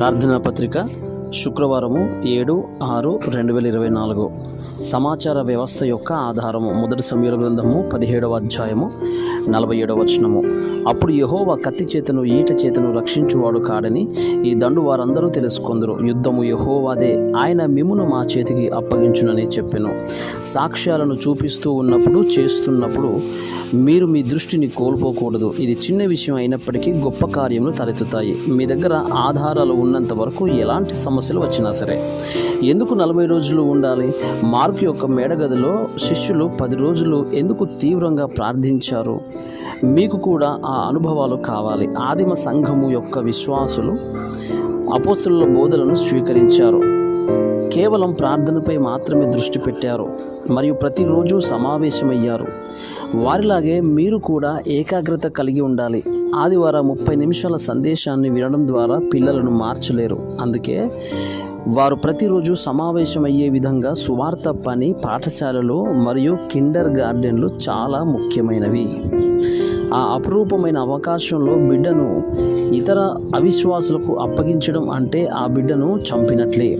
ప్రార్థనా పత్రిక శుక్రవారము ఏడు ఆరు రెండు వేల ఇరవై నాలుగు. సమాచార వ్యవస్థ యొక్క ఆధారము. మొదటి సమీర గ్రంథము పదిహేడవ అధ్యాయము నలభై ఏడవ వచనము. అప్పుడు యహోవా కత్తి చేతను ఈట చేతను రక్షించువాడు కాడని ఈ దండు వారందరూ తెలుసుకొందరు. యుద్ధము యహోవాదే ఆయన మిమును మా చేతికి అప్పగించునని చెప్పెను. సాక్ష్యాలను చూపిస్తూ ఉన్నప్పుడు చేస్తున్నప్పుడు మీరు మీ దృష్టిని కోల్పోకూడదు. ఇది చిన్న విషయం అయినప్పటికీ గొప్ప కార్యములు తలెత్తుతాయి. మీ దగ్గర ఆధారాలు ఉన్నంత వరకు ఎలాంటి సమస్యలు వచ్చినా సరే. ఎందుకు నలభై రోజులు ఉండాలి? మార్కు యొక్క మేడగదిలో శిష్యులు పది రోజులు ఎందుకు తీవ్రంగా ప్రార్థించారు? మీకు కూడా ఆ అనుభవాలు కావాలి. ఆదిమ సంఘము యొక్క విశ్వాసులు అపోస్తుల బోధలను స్వీకరించారు. కేవలం ప్రార్థనపై మాత్రమే దృష్టి పెట్టారు. మరియు ప్రతిరోజు సమావేశమయ్యారు. వారిలాగే మీరు కూడా ఏకాగ్రత కలిగి ఉండాలి. ఆదివారం ముప్పై నిమిషాల సందేశాన్ని వినడం ద్వారా పిల్లలను మార్చలేరు. అందుకే వారు ప్రతిరోజు సమావేశమయ్యే విధంగా సువార్త పని పాఠశాలలు మరియు కిండర్ గార్డెన్లు చాలా ముఖ్యమైనవి. ఆ అపురూపమైన అవకాశంలో బిడ్డను ఇతర అవిశ్వాసులకు అప్పగించడం అంటే ఆ బిడ్డను చంపినట్లే.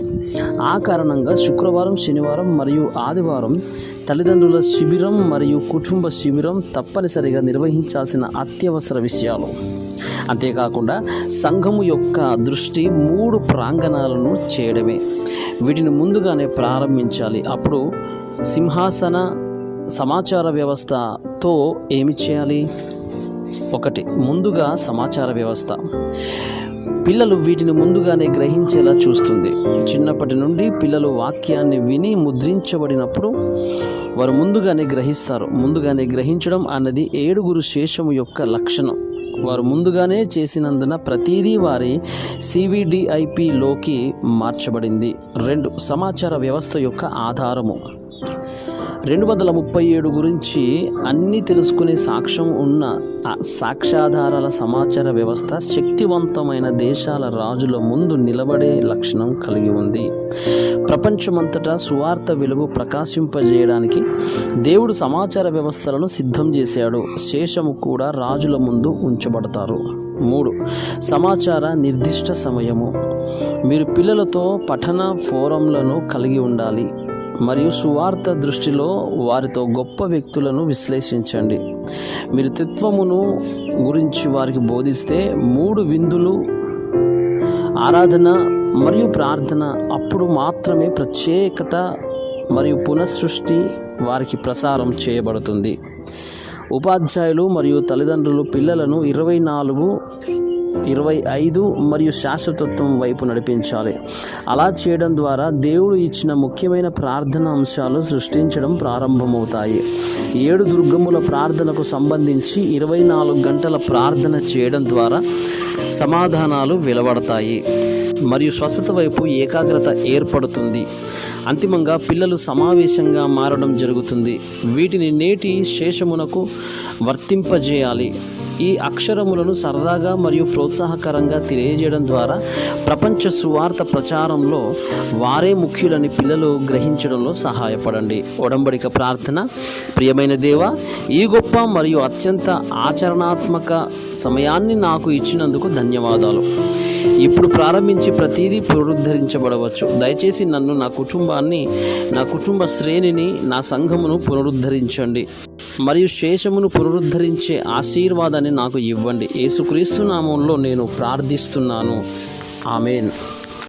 ఆ కారణంగా శుక్రవారం శనివారం మరియు ఆదివారం తల్లిదండ్రుల శిబిరం మరియు కుటుంబ శిబిరం తప్పనిసరిగా నిర్వహించాల్సిన అత్యవసర విషయాలు. అంతేకాకుండా సంఘము యొక్క దృష్టి మూడు ప్రాంగణాలను చేయడమే. వీటిని ముందుగానే ప్రారంభించాలి. అప్పుడు సింహాసన సమాచార వ్యవస్థతో ఏమి చేయాలి? ఒకటి ముందుగా సమాచార వ్యవస్థ. పిల్లలు వీటిని ముందుగానే గ్రహించేలా చూస్తుంది. చిన్నప్పటి నుండి పిల్లలు వాక్యాన్ని విని ముద్రించబడినప్పుడు వారు ముందుగానే గ్రహిస్తారు. ముందుగానే గ్రహించడం అన్నది ఏడుగురు శేషము యొక్క లక్షణం. వారు ముందుగానే చేసినందున ప్రతిదీ వారి సివిడిఐపిలోకి మార్చబడింది. రెండు సమాచార వ్యవస్థ యొక్క ఆధారము. రెండు వందల ముప్పై ఏడు గురించి అన్నీ తెలుసుకునే సాక్ష్యం ఉన్న ఆ సాక్ష్యాధారాల సమాచార వ్యవస్థ శక్తివంతమైన దేశాల రాజుల ముందు నిలబడే లక్షణం కలిగి ఉంది. ప్రపంచమంతటా సువార్త వెలుగు ప్రకాశింపజేయడానికి దేవుడు సమాచార వ్యవస్థలను సిద్ధం చేశాడు. శేషము కూడా రాజుల ముందు ఉంచబడతారు. మూడు సమాచార నిర్దిష్ట సమయము. మీరు పిల్లలతో పఠన ఫోరంలను కలిగి ఉండాలి. మరియు సువార్త దృష్టిలో వారితో గొప్ప వ్యక్తులను విశ్లేషించండి. మీరు తత్వమును గురించి వారికి బోధిస్తే మూడు విందులు ఆరాధన మరియు ప్రార్థన అప్పుడు మాత్రమే ప్రత్యేకత మరియు పునఃసృష్టి వారికి ప్రసారం చేయబడుతుంది. ఉపాధ్యాయులు మరియు తల్లిదండ్రులు పిల్లలను ఇరవై నాలుగు ఇరవై ఐదు మరియు శాశ్వతత్వం వైపు నడిపించాలి. అలా చేయడం ద్వారా దేవుడు ఇచ్చిన ముఖ్యమైన ప్రార్థన అంశాలు సృష్టించడం ప్రారంభమవుతాయి. ఏడు దుర్గముల ప్రార్థనకు సంబంధించి ఇరవై నాలుగు గంటల ప్రార్థన చేయడం ద్వారా సమాధానాలు వెలువడతాయి. మరియు స్వస్థత వైపు ఏకాగ్రత ఏర్పడుతుంది. అంతిమంగా పిల్లలు సమావేశంగా మారడం జరుగుతుంది. వీటిని నేటి శేషమునకు వర్తింపజేయాలి. ఈ అక్షరములను సరదాగా మరియు ప్రోత్సాహకరంగా తెలియజేయడం ద్వారా ప్రపంచ సువార్త ప్రచారంలో వారే ముఖ్యులని పిల్లలు గ్రహించడంలో సహాయపడండి. ఒడంబడిక ప్రార్థన. ప్రియమైన దేవ ఈ గొప్ప మరియు అత్యంత ఆచరణాత్మక సమయాన్ని నాకు ఇచ్చినందుకు ధన్యవాదాలు. ఇప్పుడు ప్రారంభించి ప్రతిదీ పునరుద్ధరించబడవచ్చు. దయచేసి నన్ను నా కుటుంబాన్ని నా కుటుంబ శ్రేణిని నా సంఘమును పునరుద్ధరించండి. మరియు శేషమును పునరుద్ధరించే ఆశీర్వాదాన్ని నాకు ఇవ్వండి. యేసుక్రీస్తు నామంలో నేను ప్రార్థిస్తున్నాను. ఆమెన్.